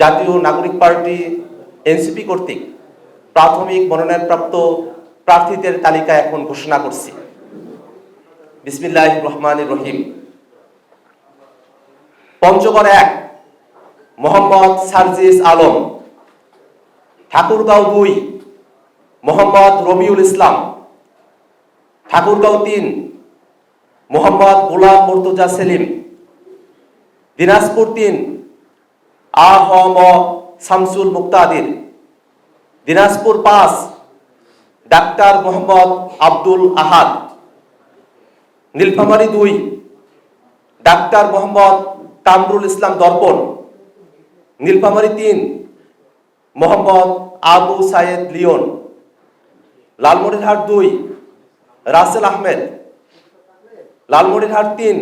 জাতীয় নাগরিক party NCP কর্তৃক প্রাথমিক মনোনয়নপ্রাপ্ত প্রার্থীদের তালিকা এখন ঘোষণা করছি। বিসমিল্লাহ রহমান রহিম। পঞ্চগড় এক, মোহাম্মদ সার্জিস আলম। ঠাকুরগাঁও দুই, মোহাম্মদ রবিউল ইসলাম। ঠাকুরগাঁও তিন, মোহাম্মদ গোলাম মুর্তজা সেলিম। দিনাজপুর তিন আ হ ম শামসুল মুক্তাদির। দিনাজপুর পাঁচ ডাক্তার মোহাম্মদ আব্দুল আহাদ। নীলফামারী দুই ডাক্তার মোহাম্মদ কামরুল ইসলাম দর্পণ। নীলফামারী তিন মোহাম্মদ আবু সায়েদ লিওন। লালমনিরহাট দুই রাসেল আহমেদ। লালমনিরহাট তিন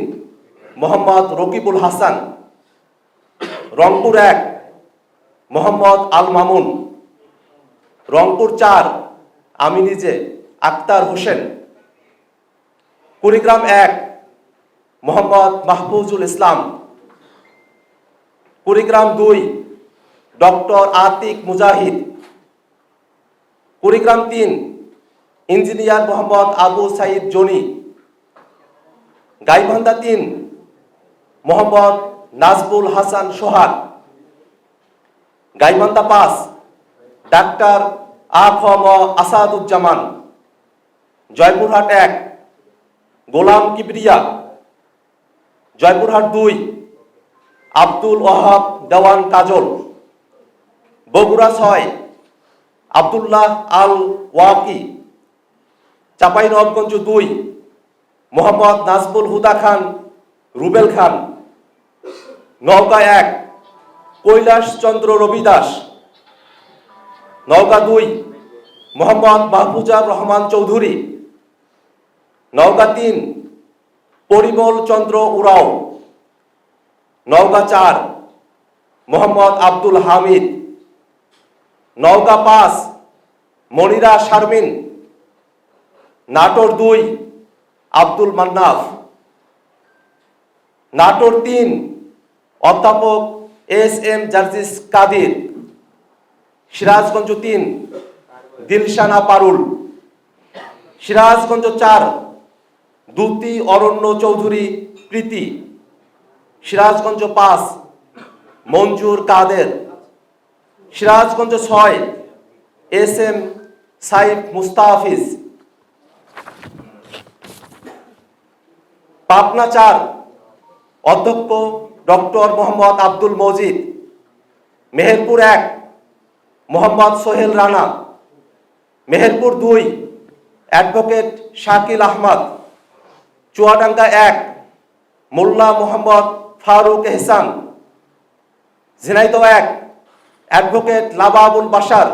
মোহাম্মদ রকিবুল হাসান। রংপুর এক, মোহাম্মদ আল মামুন। রংপুর চার, আমি নিজে, আক্তার হোসেন। কুড়িগ্রাম এক, মোহাম্মদ মাহফুজুল ইসলাম। কুড়িগ্রাম দুই, ডক্টর আতিক মুজাহিদ। কুড়িগ্রাম তিন, ইঞ্জিনিয়ার মোহাম্মদ আবু সাইদ জনি। গাইবান্ধা তিন, মোহাম্মদ নাজবুল হাসান সোহাগ গাইবান্ধা পাস, ডাক্তার আ খ ম আসাদুজ্জামান, জয়পুরহাট এক, গোলাম কিবরিয়া, জয়পুরহাট দুই, আব্দুল ওহাব দেওয়ান কাজল, বগুড়া ছয়, আবদুল্লাহ আল ওয়াকি, চাঁপাইনবাবগঞ্জ দুই, মোহাম্মদ নাজবুল হুদা খান, রুবেল খান। নওগাঁ এক কৈলাস চন্দ্র রবিদাস। নওগাঁ দুই, মোহাম্মদ মাহফুজার রহমান চৌধুরী। নৌকা তিন, পরিমল চন্দ্র উরাও। নওগাঁ চার, মোহাম্মদ আব্দুল হামিদ। নওগাঁ পাঁচ, মনিরা শারমিন। নাটোর দুই, আব্দুল মান্নাফ। নাটোর তিন অধ্যাপক এস এম জার্জিস কাদির, সিরাজগঞ্জ তিন, দিলশানা পারুল, সিরাজগঞ্জ চার, দুতি অরণ্য চৌধুরী প্রীতি, সিরাজগঞ্জ পাঁচ, মঞ্জুর কাদের, সিরাজগঞ্জ ছয়, এস এম সাইফ মুস্তাফিজ। পাবনা চার, অধ্যক্ষ ডক্টর মোহাম্মদ আব্দুল মজিদ, মেহেরপুর এক, মোহাম্মদ সোহেল রানা, মেহেরপুর দুই, অ্যাডভোকেট শাকিল আহমদ, চুয়াডাঙ্গা এক, মোল্লা মোহাম্মদ ফারুক এহসান, ঝিনাইদহ এক, অ্যাডভোকেট লাবাবুল বাসার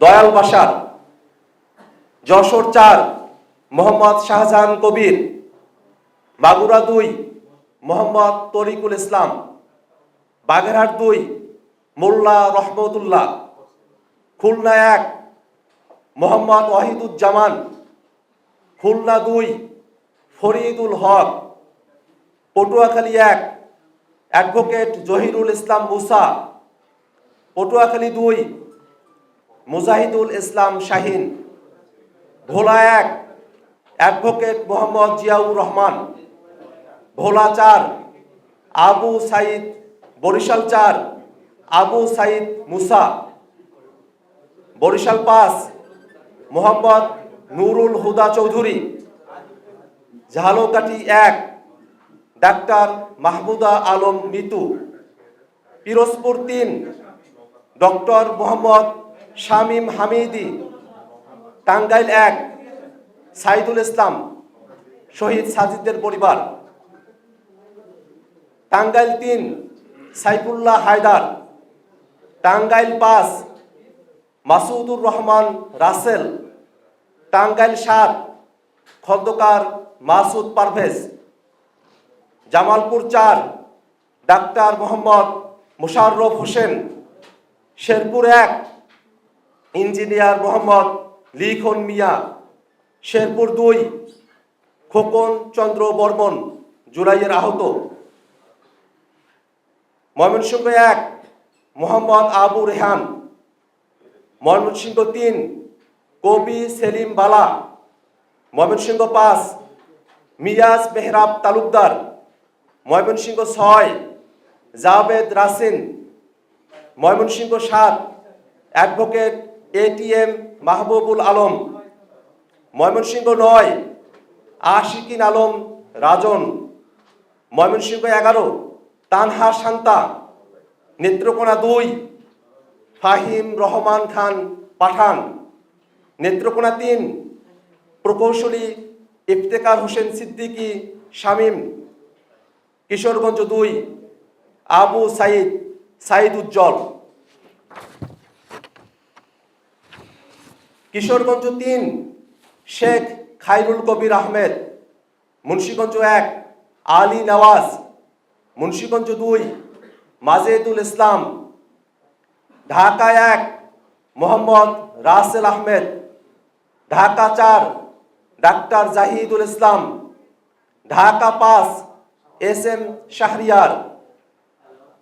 দয়াল বাসার যশোর চার, মোহাম্মদ শাহজাহান কবির মাগুরা দুই মোহাম্মদ তরিকুল ইসলাম, বাগেরহাট দুই, মোল্লা রহমতুল্লাহ, খুলনা এক, মোহাম্মদ ওয়াহিদুজ্জামান, খুলনা দুই, ফরিদুল হক, পটুয়াখালী এক, অ্যাডভোকেট জহিরুল ইসলাম মুসা, পটুয়াখালী দুই, মুজাহিদুল ইসলাম শাহিন ভোলা এক, অ্যাডভোকেট মোহাম্মদ জিয়াউর রহমান। ভোলা চার আবু সাইদ বরিশাল চার, আবু সাইদ মুসা, বরিশাল পাঁচ, মোহাম্মদ নুরুল হুদা চৌধুরী, ঝালকাঠি এক, ডাক্তার মাহমুদা আলম মিতু, পিরোজপুর তিন, ডক্টর মোহাম্মদ শামীম হামিদি, টাঙ্গাইল এক, সাইদুল ইসলাম, শহীদ সাজিদের পরিবার। টাঙ্গাইল তিন, সাইফুল্লাহ হায়দার, টাঙ্গাইল পাঁচ, মাসুদুর রহমান রাসেল, টাঙ্গাইল সাত, খন্দকার মাসুদ পারভেজ, জামালপুর চার, ডাক্তার মোহাম্মদ মুশাররফ হোসেন, শেরপুর এক, ইঞ্জিনিয়ার মোহাম্মদ লিখন মিয়া, শেরপুর দুই, খোকন চন্দ্র বর্মন জুলাইয়ের আহত। ময়মনসিংহ এক, মোহাম্মদ আবু রেহান। ময়মনসিংহ তিন, কবি সেলিম বালা। ময়মনসিংহ পাঁচ, মিয়াজ মেহরাব তালুকদার। ময়মনসিংহ ছয়, জাভেদ রাসিন ময়মনসিংহ সাত, অ্যাডভোকেট এটিএম মাহবুবুল আলম। ময়মনসিংহ নয়, আশিকিন আলম রাজন। ময়মনসিংহ এগারো তানহা শান্তা, নেত্রকোনা দুই, ফাহিম রহমান খান পাঠান। নেত্রকোনা তিন, প্রকৌশলী ইফতেকার হোসেন সিদ্দিকী শামীম। কিশোরগঞ্জ দুই, আবু সাইদ সাইদ উজ্জ্বল। কিশোরগঞ্জ তিন, শেখ খাইরুল কবির আহমেদ। মুন্সীগঞ্জ এক, আলী নওয়াজ। মুন্সীগঞ্জ দুই, মাজেদুল ইসলাম, ঢাকা এক, মোহাম্মদ রাসেল আহমেদ, ঢাকা চার, ডাক্তার জাহিদুল ইসলাম, ঢাকা পাঁচ, এস এম শাহরিয়ার,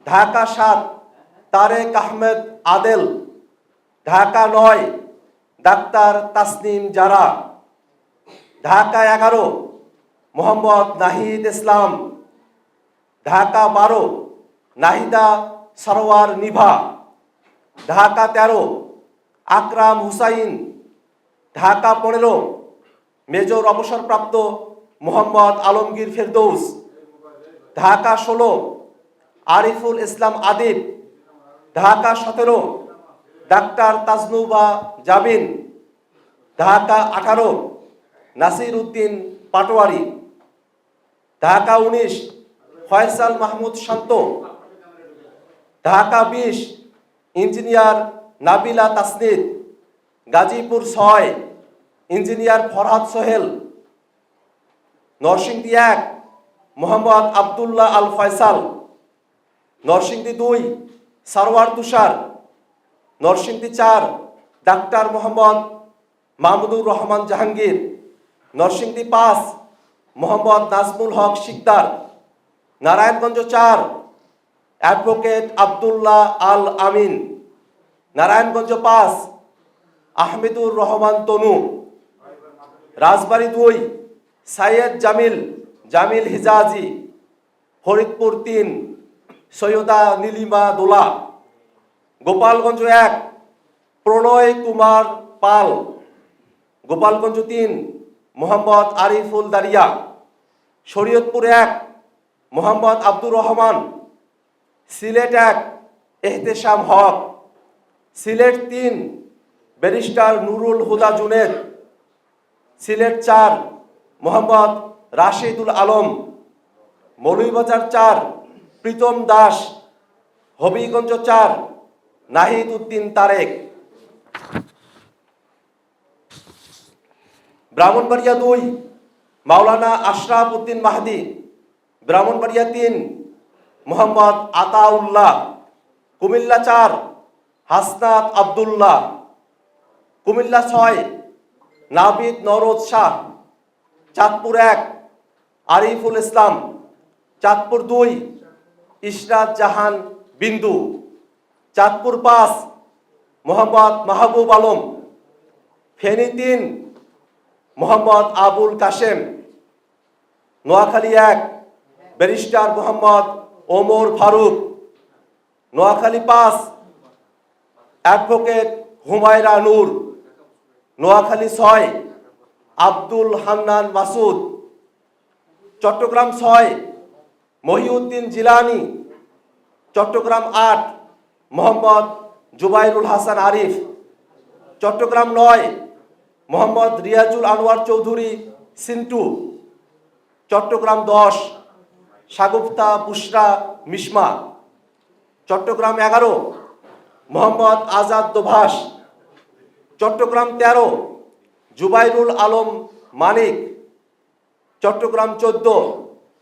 ঢাকা সাত, তারেক আহমেদ আদেল, ঢাকা নয়, ডাক্তার তাসনিম জারা, ঢাকা এগারো, মোহাম্মদ নাহিদ ইসলাম ঢাকা বারো, নাহিদা সরোয়ার নিভা। ঢাকা তেরো, আকরাম হুসাইন। ঢাকা পনেরো, মেজর অবসরপ্রাপ্ত মোহাম্মদ আলমগীর ফেরদৌস। ঢাকা ষোলো, আরিফুল ইসলাম আদিব। ঢাকা সতেরো, ডাক্তার তাজনুবা জাবিন। ঢাকা আঠারো নাসির উদ্দিন পাটোয়ারি। ঢাকা উনিশ ফয়সাল মাহমুদ শান্ত, ঢাকা বিশ, ইঞ্জিনিয়ার নাবিলা তাসনিদ, গাজীপুর ছয়, ইঞ্জিনিয়ার ফরহাদ সোহেল, নরসিংদী এক, মোহাম্মদ আবদুল্লাহ আল ফয়সাল, নরসিংদী দুই সারওয়ার তুষার, নরসিংদী চার, ডাক্তার মোহাম্মদ মাহমুদুর রহমান জাহাঙ্গীর, নরসিংদী পাঁচ, মোহাম্মদ নাজমুল হক শিকদার। নারায়ণগঞ্জ চার, অ্যাডভোকেট আবদুল্লাহ আল আমিন। নারায়ণগঞ্জ পাঁচ, আহমেদুর রহমান তনু। রাজবাড়ী দুই, সাইয়েদ জামিল জামিল হিজাজি। ফরিদপুর তিন, সৈয়দা নীলিমা দোলা। গোপালগঞ্জ এক, প্রণয় কুমার পাল। গোপালগঞ্জ তিন, মোহাম্মদ আরিফুল দারিয়া। শরীয়তপুর এক মোহাম্মদ আব্দুর রহমান, সিলেট এক, এহতেশাম হক, সিলেট তিন, ব্যারিস্টার নুরুল হুদা জুনেদ, সিলেট চার, মোহাম্মদ রাশিদুল আলম, মৌলভীবাজার চার, প্রীতম দাস, হবিগঞ্জ চার, নাহিদ উদ্দিন তারেক। ব্রাহ্মণবাড়িয়া দুই, মাওলানা আশরাফ উদ্দিন মাহাদি। ব্রাহ্মণবাড়িয়া তিন মোহাম্মদ আতাউল্লাহ, কুমিল্লা চার, হাসনাত আবদুল্লাহ, কুমিল্লা ছয়, নাবিদ নরদ শাহ, চাঁদপুর এক, আরিফুল ইসলাম, চাঁদপুর দুই, ইশরাত জাহান বিন্দু, চাঁদপুর পাঁচ, মোহাম্মদ মাহবুব আলম, ফেনী তিন, মোহাম্মদ আবুল কাশেম, নোয়াখালী এক ব্যারিস্টার মোহাম্মদ ওমর ফারুক, নোয়াখালী পাঁচ অ্যাডভোকেট হুমায়রা নূর, নোয়াখালী ছয়, আব্দুল হান্নান মাসুদ, চট্টগ্রাম ছয়, মহিউদ্দিন জিলানি, চট্টগ্রাম আট, মোহাম্মদ জুবাইরুল হাসান আরিফ, চট্টগ্রাম নয়, মোহাম্মদ রিয়াজুল আনোয়ার চৌধুরী, সিন্টু, চট্টগ্রাম দশ সাগুপ্তা বুসরা মিসমা চট্টগ্রাম এগারো, মোহাম্মদ আজাদ দোভাষ, চট্টগ্রাম তেরো, জুবাইরুল আলম মানিক, চট্টগ্রাম চোদ্দ,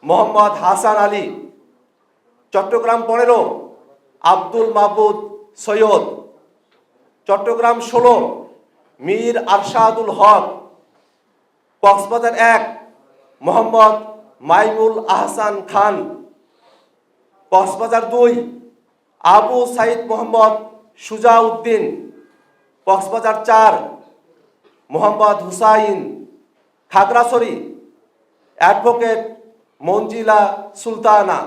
মোহাম্মদ হাসান আলী, চট্টগ্রাম পনেরো, আব্দুল মাহবুদ সৈয়দ, চট্টগ্রাম ষোলো, মীর আরশাদুল হক, কক্সবাজার এক, মোহাম্মদ মাইমুল আহসান খান, কক্সবাজার দুই, আবু সাইদ মোহাম্মদ সুজাউদ্দিন, কক্সবাজার চার, মোহাম্মদ হুসাইন খাগড়াছড়ি, অ্যাডভোকেট মঞ্জিলা সুলতানা,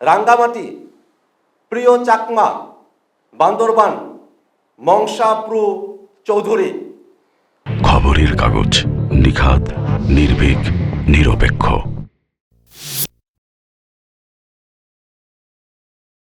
রাঙ্গামাটি, প্রিয় চাকমা, বান্দরবান, মংসাপ্রু চৌধুরী। খবরের কাগজ নিখাত নির্ভীক, নিরপেক্ষ।